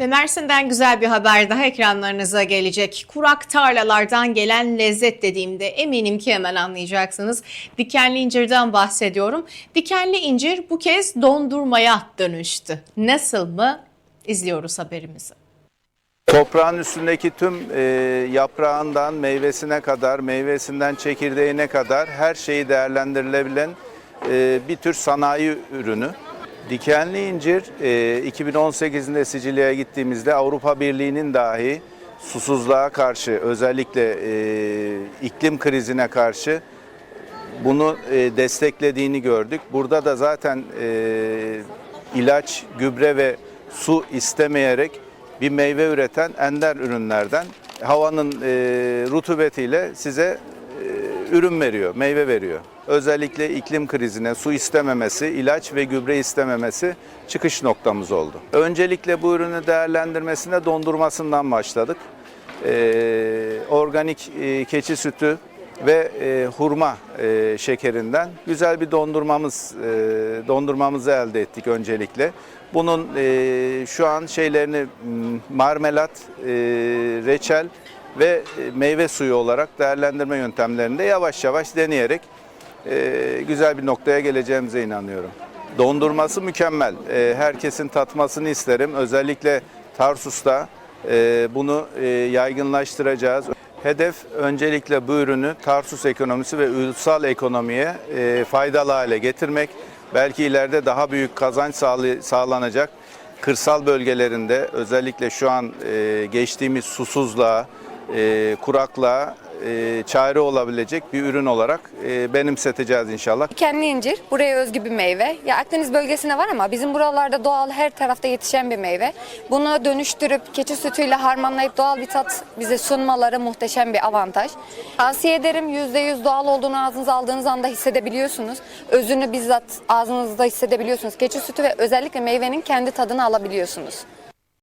Ve Mersin'den güzel bir haber daha ekranlarınıza gelecek. Kurak tarlalardan gelen lezzet dediğimde eminim ki hemen anlayacaksınız. Dikenli incirden bahsediyorum. Dikenli incir bu kez dondurmaya dönüştü. Nasıl mı? İzliyoruz haberimizi. Toprağın üstündeki tüm e, yaprağından meyvesine kadar, meyvesinden çekirdeğine kadar her şeyi değerlendirilebilen e, bir tür sanayi ürünü. Dikenli incir e, 2018'inde Sicilya'ya gittiğimizde Avrupa Birliği'nin dahi susuzluğa karşı özellikle e, iklim krizine karşı bunu e, desteklediğini gördük. Burada da zaten e, ilaç, gübre ve su istemeyerek bir meyve üreten ender ürünlerden havanın e, rutubetiyle size e, ürün veriyor, meyve veriyor. Özellikle iklim krizine su istememesi, ilaç ve gübre istememesi çıkış noktamız oldu. Öncelikle bu ürünü değerlendirmesine dondurmasından başladık. Ee, organik e, keçi sütü ve e, hurma e, şekerinden güzel bir dondurmamız e, dondurmamızı elde ettik öncelikle. Bunun e, şu an şeylerini marmelat, e, reçel ve e, meyve suyu olarak değerlendirme yöntemlerinde yavaş yavaş deneyerek e, güzel bir noktaya geleceğimize inanıyorum. Dondurması mükemmel. E, herkesin tatmasını isterim. Özellikle Tarsus'ta bunu yaygınlaştıracağız. Hedef öncelikle bu ürünü Tarsus ekonomisi ve ulusal ekonomiye faydalı hale getirmek. Belki ileride daha büyük kazanç sağlanacak. Kırsal bölgelerinde özellikle şu an geçtiğimiz susuzluğa, e, kuraklığa e, çare olabilecek bir ürün olarak e, benimseteceğiz inşallah. Dikenli incir buraya özgü bir meyve. Ya Akdeniz bölgesinde var ama bizim buralarda doğal her tarafta yetişen bir meyve. Bunu dönüştürüp keçi sütüyle harmanlayıp doğal bir tat bize sunmaları muhteşem bir avantaj. Tavsiye ederim %100 doğal olduğunu ağzınıza aldığınız anda hissedebiliyorsunuz. Özünü bizzat ağzınızda hissedebiliyorsunuz. Keçi sütü ve özellikle meyvenin kendi tadını alabiliyorsunuz.